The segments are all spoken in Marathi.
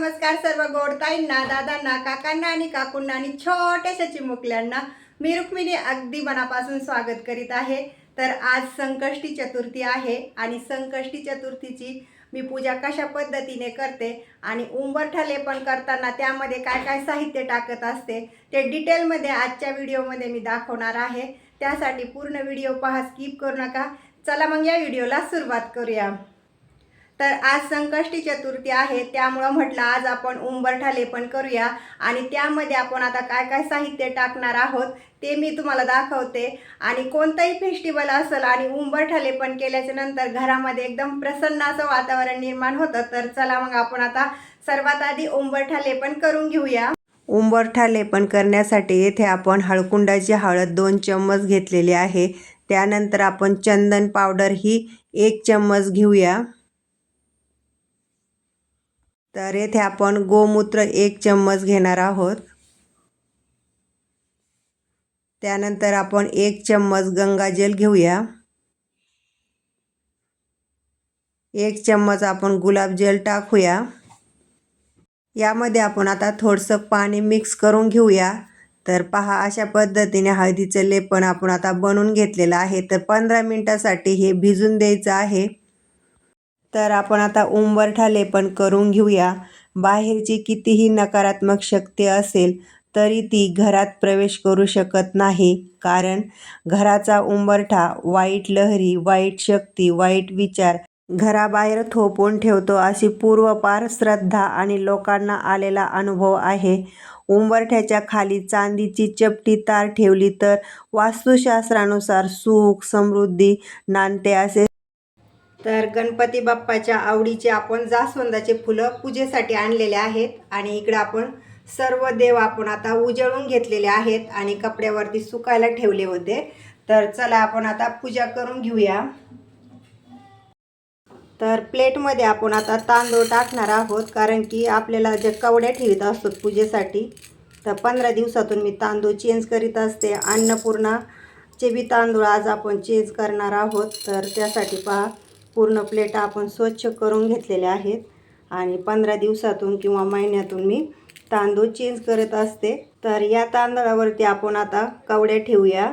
नमस्कार सर्व गोडताईंना दादांना काकांना आणि काकूंना आणि छोट्याशा चिमुकल्यांना मी रुक्मिणी अगदी मनापासून स्वागत करीत आहे. तर आज संकष्टी चतुर्थी आहे आणि संकष्टी चतुर्थीची मी पूजा कशा पद्धतीने करते आणि उंबरठा लेपन करताना त्यामध्ये काय काय साहित्य टाकत असते ते डिटेलमध्ये आजच्या व्हिडिओमध्ये मी दाखवणार आहे. त्यासाठी पूर्ण व्हिडिओ पहा स्किप करू नका. चला मग या व्हिडिओला सुरुवात करूया. तर आज संकष्टी चतुर्थी आहे त्यामुळं म्हटलं आज आपण उंबरठा लेपन करूया. आणि त्यामध्ये आपण आता काय काय साहित्य टाकणार आहोत ते मी तुम्हाला दाखवते. आणि कोणतंही फेस्टिवल असेल आणि उंबरठा लेपन केल्याच्यानंतर घरामध्ये एकदम प्रसन्न असं वातावरण निर्माण होतं तर चला मग आपण आता सर्वात आधी उंबरठा लेपन करून घेऊया. उंबरठा लेपन करण्यासाठी येथे आपण हळकुंडाची हळद दोन चम्मच घेतलेली आहे. त्यानंतर आपण चंदन पावडर ही एक चम्मच घेऊया. तर येथे आपण गोमूत्र एक चम्मच घेणार आहोत. त्यानंतर आपण एक चम्मच गंगाजल घेऊया. एक चम्मच आपण गुलाबजल टाकूया. यामध्ये आपण आता थोडंसं पाणी मिक्स करून घेऊया. तर पहा अशा पद्धतीने हळदीचं लेपन आपण आता बनवून घेतलेलं आहे. तर पंधरा मिनटासाठी हे भिजून द्यायचं आहे. तर आपण आता उंबरठा लेपन करून घेऊया. बाहेरची कितीही नकारात्मक शक्ती असेल तरी ती घरात प्रवेश करू शकत नाही. कारण घराचा उंबरठा वाईट लहरी वाईट शक्ती वाईट विचार घराबाहेर थोपून ठेवतो अशी पूर्वपार श्रद्धा आणि लोकांना आलेला अनुभव आहे. उंबरठ्याच्या खाली चांदीची चपटी तार ठेवली तर वास्तुशास्त्रानुसार सुख समृद्धी नांदते असे तर गणपती बाप्पाच्या आवडीचे आपण जास्वंदाचे फुलं पूजेसाठी आणलेले आहेत आणि इकडे आपण सर्व देव आपण आता उजळून घेतलेले आहेत आणि कपड्यावरती सुकायला ठेवले होते. तर चला आपण आता पूजा करून घेऊया. तर प्लेटमध्ये आपण आता तांदूळ टाकणार आहोत कारण की आपल्याला जे कवड्या ठेवीत असतो पूजेसाठी तर पंधरा दिवसातून मी तांदूळ चेंज करीत असते. अन्नपूर्णाचे बी तांदूळ आज आपण चेंज करणार आहोत. तर त्यासाठी पहा पूर्ण प्लेट आपण स्वच्छ करून घेतलेल्या आहेत. आणि पंधरा दिवसातून किंवा महिन्यातून मी तांदूळ चेंज करत असते. तर या तांदळावरती आपण आता कवड्या ठेवूया.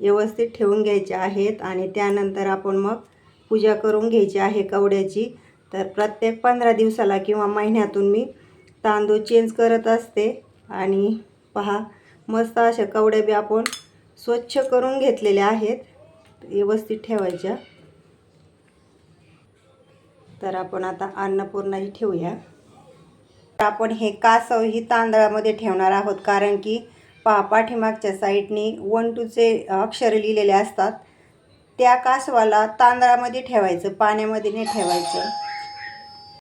व्यवस्थित ठेवून घ्यायच्या आहेत आणि त्यानंतर आपण मग पूजा करून घ्यायची आहे कवड्याची. तर प्रत्येक पंधरा दिवसाला किंवा महिन्यातून मी तांदूळ चेंज करत असते. आणि पहा मस्त अशा कवड्या बी आपण स्वच्छ करून घेतलेल्या आहेत. व्यवस्थित ठेवायच्या. तर आपण आता अन्नपूर्णाही ठेवूया. तर आपण हे कासव ही तांदळामध्ये ठेवणार आहोत? कारण की पहा पाठीमागच्या साईडनी वन टूचे अक्षर लिहिलेले असतात. त्या कासवाला तांदळामध्ये ठेवायचं? पाण्यामध्ये नाही ठेवायचं.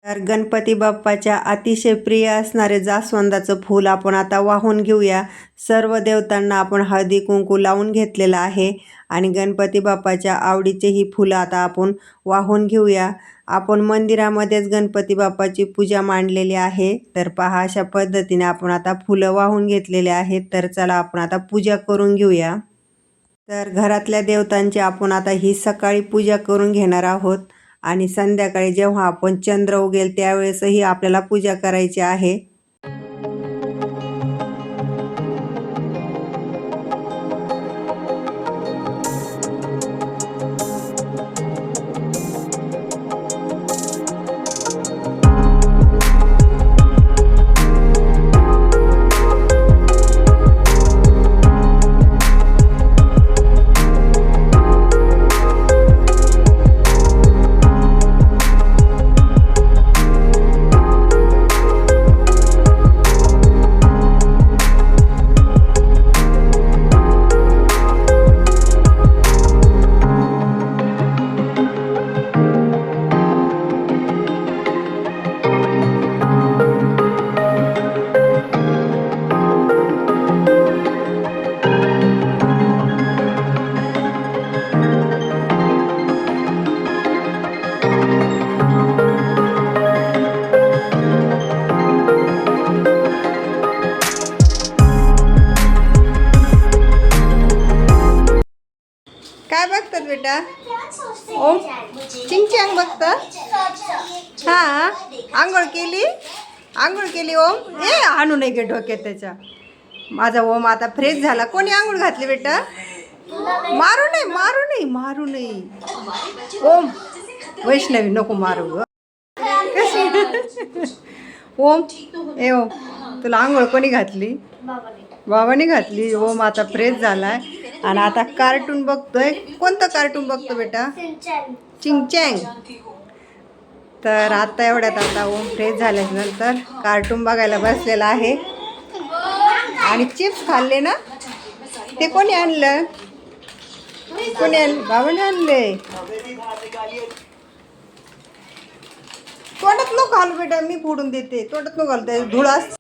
तर गणपती बाप्पाच्या अतिशय प्रिय असणारे जास्वंदाचं फूल आपण आता वाहून घेऊया. सर्व देवतांना आपण हळदी कुंकू लावून घेतलेलं आहे. आणि गणपती बाप्पाच्या आवडीचेही फुलं आता आपण वाहून घेऊया. आपण मंदिरामध्येच गणपती बाप्पाची पूजा मांडलेली आहे. तर पहा अशा पद्धतीने आपण आता फुलं वाहून घेतलेले आहेत. तर चला आपण आता पूजा करून घेऊया. तर घरातल्या देवतांची आपण आता ही सकाळी पूजा करून घेणार आहोत. आणि संध्याकाळी जेव्हा आपण चंद्र उगेल त्यावेळेसही आपल्याला पूजा करायची आहे. आंघोळ केली ओम. ए आणू नाही गे डोक्यात त्याच्या. माझा ओम आता फ्रेश झाला. कोणी आंघोळ घातली बेटा? मारू नाही मारू नाही मारू नाही ओम. वैष्णवी नको मारू ग. ओम. ए ओम. तुला आंघोळ कोणी घातली? बाबाने घातली. ओम आता फ्रेश झालाय. आणि आता कार्टून बघतोय. कोणतं कार्टून बघतो बेटा? चिंगचँग तर आता एवढ्यात आता ओम फ्रेश झाल्यानंतर कार्टून बघायला बसलेला आहे. आणि चिप्स खाल्ले ना? ते कोणी आणलं? कोणी आणलं बाबाने आणले? तोंडात न घालू बेटा मी फोडून देते. तोंडात न घालते धुळास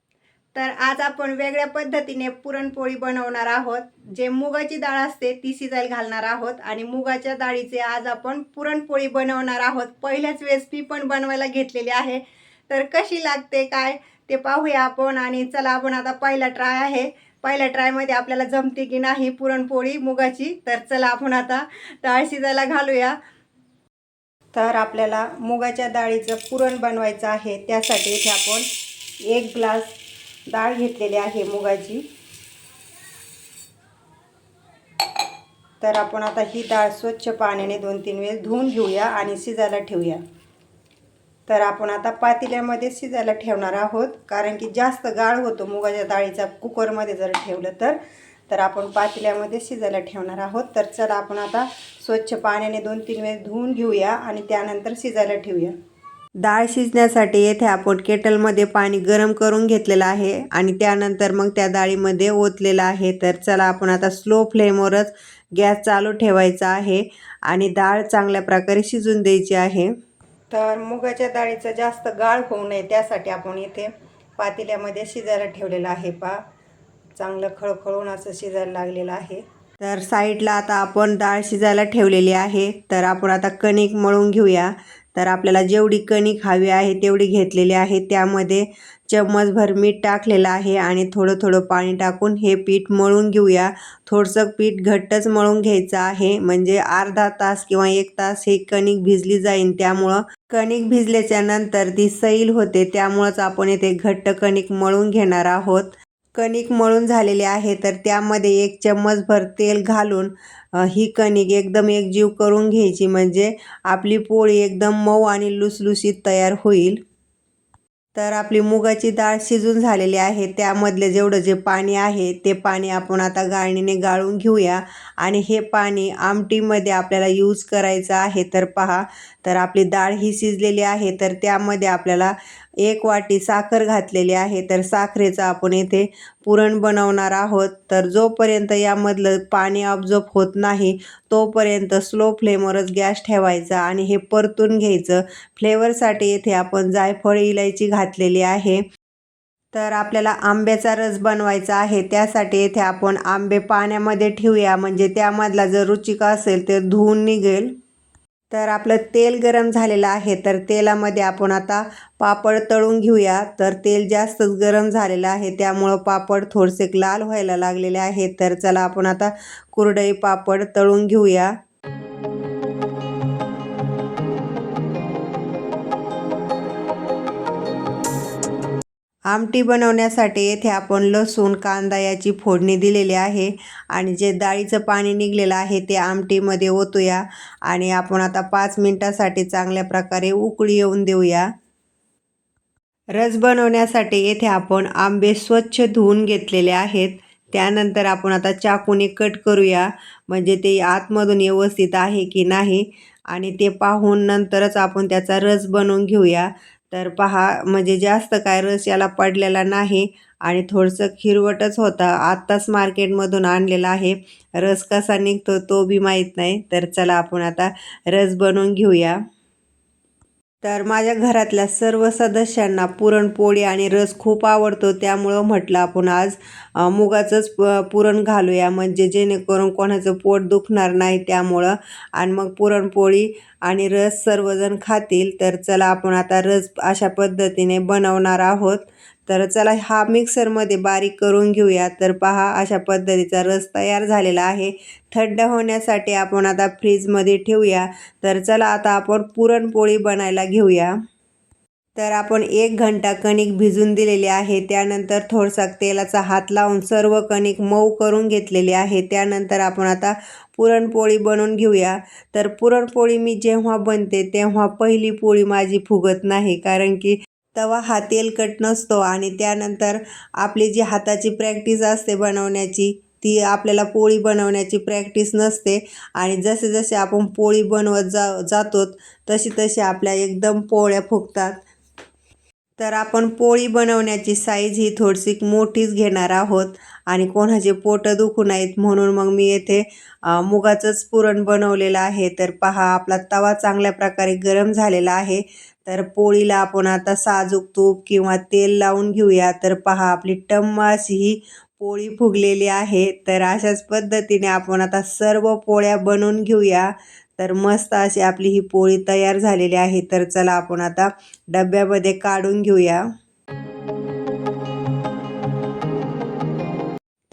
तर आज आपण वेगळ्या पद्धतीने पुरणपोळी बनवणार आहोत. जे मुगाची डाळ असते ती शिजायला घालणार आहोत. आणि मुगाच्या डाळीचे आज आपण पुरणपोळी बनवणार आहोत. पहिल्याच वेळेस मी पण बनवायला घेतलेली आहे. तर कशी लागते काय ते पाहूया आपण. आणि चला आपण आता पहिला ट्राय आहे. पहिल्या ट्रायमध्ये आपल्याला जमते की नाही पुरणपोळी मुगाची. तर चला आपण आता डाळ शिजायला घालूया. तर आपल्याला मुगाच्या डाळीचं पुरण बनवायचं आहे. त्यासाठी इथे आपण एक ग्लास डाळ घेतलेली आहे मुगाची. तर आपण आता ही डाळ स्वच्छ पाण्याने दोन तीन वेळेस धुवून घेऊया आणि शिजायला ठेवूया. तर आपण आता पातेल्यामध्ये शिजायला ठेवणार आहोत. कारण की जास्त गाळ होतो मुगाच्या डाळीचा कुकरमध्ये जर ठेवलं तर. तर आपण पातेल्यामध्ये शिजायला ठेवणार आहोत. तर चला आपण आता स्वच्छ पाण्याने दोन तीन वेळेस धुवून घेऊया आणि त्यानंतर शिजायला ठेवूया. डाळ शिजण्यासाठी येथे आपण केटलमध्ये पाणी गरम करून घेतलेलं आहे आणि त्यानंतर मग त्या डाळीमध्ये ओतलेलं आहे. तर चला आपण आता स्लो फ्लेमवरच गॅस चालू ठेवायचा आहे आणि डाळ चांगल्या प्रकारे शिजून द्यायची आहे. तर मुगाच्या डाळीचं जास्त गाळ होऊ नये त्यासाठी आपण इथे पातेल्यामध्ये शिजायला ठेवलेलं आहे. पा चांगलं खळखळून असं शिजायला लागलेलं आहे. तर साईडला आता आपण डाळ शिजायला ठेवलेली आहे. तर आपण आता कणिक मळून घेऊया. तर आपल्याला जेवढी कणिक हवी आहे तेवढी घेतलेली आहे. त्यामध्ये चम्मचभर मीठ टाकलेलं आहे आणि थोडं थोडं पाणी टाकून हे पीठ मळून घेऊया. थोडंसं पीठ घट्टच मळून घ्यायचं आहे. म्हणजे अर्धा तास किंवा एक तास हे कणिक भिजली जाईल त्यामुळं कणिक भिजल्याच्या नंतर ती सैल होते. त्यामुळंच आपण येथे घट्ट कणिक मळून घेणार आहोत. कणिक मळून झालेले आहे तर त्यामध्ये एक चम्मचभर तेल घालून ही कणिक एकदम एकजीव करून घ्यायची. म्हणजे आपली पोळी एकदम मऊ आणि लुसलुशीत तयार होईल. तर आपली मुगाची डाळ शिजून झालेली आहे. त्यामधले जेवढं जे पाणी आहे ते पाणी आपण आता गाळणीने गाळून घेऊया. आणि हे पाणी आमटीमध्ये आपल्याला यूज करायचं आहे. तर पहा तर आपली डाळ ही शिजलेली आहे. तर त्यामध्ये आपल्याला एक वाटी साखर घातलेली आहे. तर साखरेचं आपण येथे पुरण बनवणार आहोत. तर जोपर्यंत यामधलं पाणी ऑब्झॉर्ब होत नाही तोपर्यंत स्लो फ्लेमवरच गॅस ठेवायचा आणि हे परतून घ्यायचं. फ्लेवरसाठी येथे आपण जायफळ इलायची घातलेली आहे. तर आपल्याला आंब्याचा रस बनवायचा आहे. त्यासाठी येथे आपण आंबे पाण्यामध्ये ठेवूया. म्हणजे त्यामधला जर रुचिका असेल तर धुवून निघेल. तर आपलं तेल गरम झालेलं आहे तर तेलामध्ये आपण आता पापड तळून घेऊया. तर तेल जास्तच गरम झालेलं आहे त्यामुळं पापड थोडेसे लाल व्हायला लागलेले आहे. तर चला आपण आता कुरडई पापड तळून घेऊया. आमटी बनवण्यासाठी येथे आपण लसूण कांदा याची फोडणी दिलेली आहे आणि जे डाळीचं पाणी निघलेलं आहे ते आमटीमध्ये ओतूया आणि आपण आता पाच मिनटासाठी चांगल्या प्रकारे उकळी येऊन देऊया. रस बनवण्यासाठी येथे आपण आंबे स्वच्छ धुवून घेतलेले आहेत. त्यानंतर आपण आता चाकूने कट करूया म्हणजे ते आतमधून व्यवस्थित आहे की नाही आणि ते पाहून नंतरच आपण त्याचा रस बनवून घेऊया. तर पहा म्हणजे जास्त काय रस याला पडलेला नाही आणि थोडंसं खिरवटच होता. आत्ताच मार्केटमधून आणलेला आहे. रस कसा निघतो तो बी माहीत नाही. तर चला आपण आता रस बनवून घेऊया. तर माझ्या घरातल्या सर्व सदस्यांना पुरणपोळी आणि रस खूप आवडतो त्यामुळं म्हटलं आपण आज मुगाचंच प पुरण घालूया. म्हणजे जेणेकरून कोणाचं पोट दुखणार नाही त्यामुळं. आणि मग पुरणपोळी आणि रस सर्वजण खातील. तर चला आपण आता रस अशा पद्धतीने बनवणार आहोत. तर चला हा मिक्सरमध्ये बारीक करून घेऊया. तर पहा अशा पद्धतीचा रस तयार झालेला आहे. थंड होण्यासाठी आपण आता फ्रीजमध्ये ठेवूया. तर चला आता आपण पुरणपोळी बनायला घेऊया. तर आपण एक घंटा कणिक भिजून दिलेली आहे. त्यानंतर थोडसा तेलाचा हात लावून सर्व कणिक मऊ करून घेतलेली आहे. त्यानंतर आपण आता पुरणपोळी बनवून घेऊया. तर पुरणपोळी मी जेव्हा बनते तेव्हा पहिली पोळी माझी फुगत नाही. कारण की तवा हा तेलकट नसतो आणि त्यानंतर आपली जी हाताची प्रॅक्टिस असते बनवण्याची ती आपल्याला पोळी बनवण्याची प्रॅक्टिस नसते. आणि जसे जसे आपण पोळी बनवत जा जातो तशी तशी आपल्या एकदम पोळ्या फुगतात. तर आपण पोळी बनवण्याची साईज ही थोडीशी मोठीच घेणार आहोत. आणि कोणाचे पोटं दुखू नयेत म्हणून मग मी येथे मुगाचंच पुरण बनवलेलं आहे. तर पहा आपला तवा चांगल्या प्रकारे गरम झालेला आहे. तर पोळीला आपण आता साजूक तूप किंवा तेल लावून घेऊया. तर पहा आपली टम्म अशी ही पोळी फुगलेली आहे. तर अशाच पद्धतीने आपण आता सर्व पोळ्या बनवून घेऊया. तर मस्त अशी आपली ही पोळी तयार झालेली आहे. तर चला आपण आता डब्यामध्ये काढून घेऊया.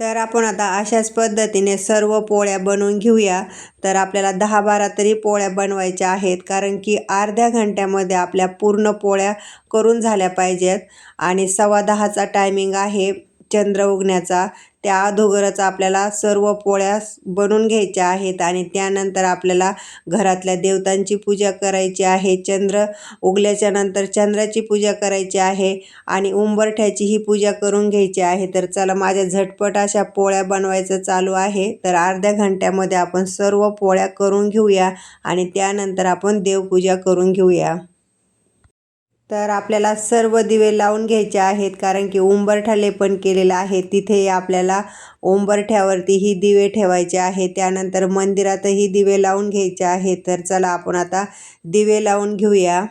तर आपण आता अशाच पद्धतीने सर्व पोळ्या बनवून घेऊया. तर आपल्याला दहा बारा तरी पोळ्या बनवायच्या आहेत. कारण की अर्ध्या घंट्यामध्ये आपल्या पूर्ण पोळ्या करून झाल्या पाहिजेत. आणि सव्वा दहाचा टायमिंग आहे. चंद्र उगण्याचा त्या अधोगरच आपल्याला सर्व पोळ्या बनवून घ्यायच्या आहेत आणि त्यानंतर आपल्याला घरातल्या देवतांची पूजा करायची आहे. चंद्र उगल्याच्या नंतर चंद्राची पूजा करायची आहे आणि उंबरठ्याचीही पूजा करून घ्यायची आहे. तर चला माझ्या झटपट अशा पोळ्या बनवायचं चालू आहे. तर अर्ध्या घंट्यामध्ये आपण सर्व पोळ्या करून घेऊया आणि त्यानंतर आपण देवपूजा करून घेऊया. तर आपल्याला सर्व दिवे लावून घ्यायचे आहेत कारण की उंबरठा लेपन केलेलं आहे. तिथे आपल्याला उंबरठ्यावरती ही दिवे ठेवायचे आहे त्यानंतर मंदिरातही दिवे लावून घ्यायचे आहेत. तर चला आपण आता दिवे लावून घेऊया.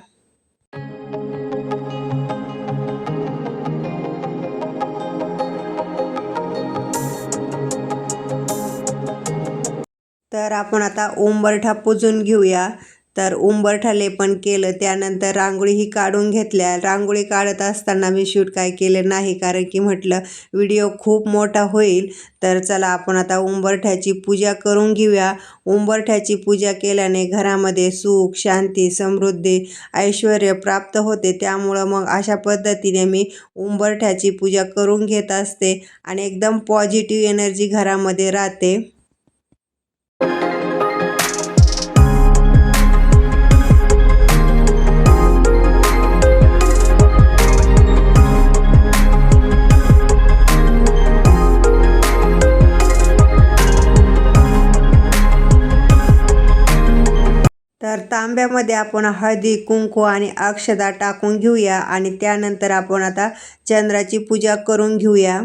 तर आपण आता उंबरठा पुजून घेऊया. तर उंबरठा पण केलं. त्यानंतर रांगोळीही काढून घेतल्या. रांगोळी काढत असताना मी शूट काय केलं नाही कारण की म्हटलं व्हिडिओ खूप मोठा होईल तर चला आपण आता उंबरठ्याची पूजा करून घेऊया. उंबरठ्याची पूजा केल्याने घरामध्ये सुख शांती समृद्धी ऐश्वर प्राप्त होते. त्यामुळं मग अशा पद्धतीने मी उंबरठ्याची पूजा करून घेत असते आणि एकदम पॉझिटिव्ह एनर्जी घरामध्ये राहते. तर तांब्यामध्ये आपण हळदी कुंकू आणि अक्षदा टाकून घेऊया आणि त्यानंतर आपण आता चंद्राची पूजा करून घेऊया.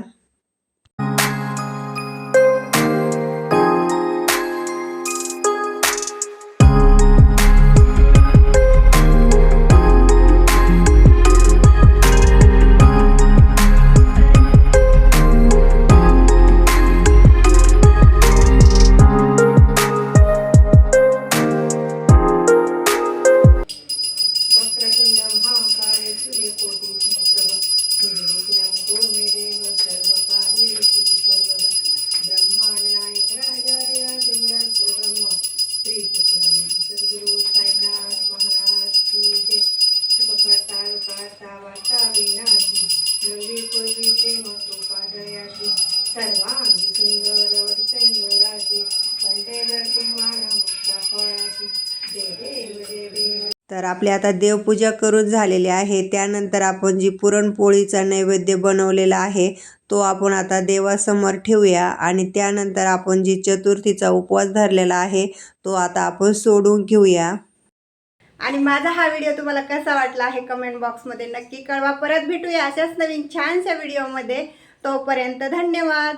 तर आपली आता देवपूजा करून झालेली आहे. त्यानंतर आपण जी पुरणपोळीचा नैवेद्य बनवलेला आहे तो आपण आता देवासमोर ठेवूया. आणि त्यानंतर आपण जी चतुर्थीचा उपवास धरलेला आहे तो आता आपण सोडून घेऊया. आणि माझा हा व्हिडिओ तुम्हाला कसा वाटला आहे कमेंट बॉक्समध्ये नक्की कळवा. परत भेटूया अशाच नवीन छानशा व्हिडिओमध्ये तोपर्यंत धन्यवाद.